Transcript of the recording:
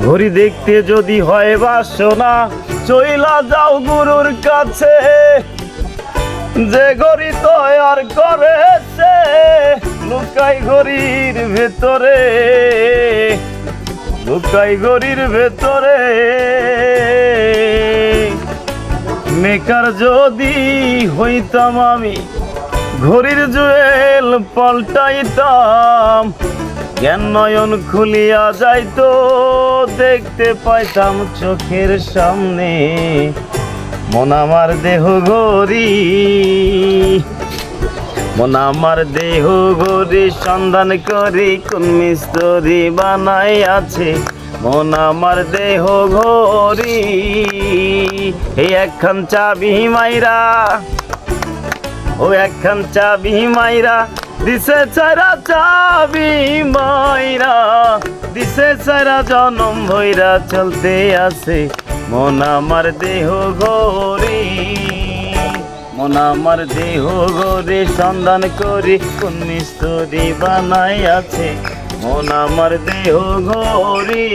ঘড়ি দেখতে যদি হয় বা বাসনা, চইলা যাও গুরুর কাছে। যে ঘড়ি তৈয়ার করেছে, লুকাই ঘড়ির ভেতরে। লুকাই ঘড়ির ভেতরে। মেকার যদি হইতাম আমি, ঘড়ির জুয়েল পাল্টাইতাম। জ্ঞান নয়ন খুলিয়া যাইতো, দেখতে পাইতাম চোখের সামনে। মন আমার দেহ গরি মন আমার দেহ গরি সন্ধান করি, কোন মিস্তরি বানাই আছে মন আমার দেহ ঘরি এই একখান চাবি মাইরা, ও একখান চাবি মাইরা দিছে চারা চাবি মাইরা, দিছে চারা জনম ভৈরা চলতে আছে। মন আমার দেহ গরি মন আমার দেহ গরে সন্ধান করি কোন মিস্তরি বানাই আছে। মন আমার দেহ গরি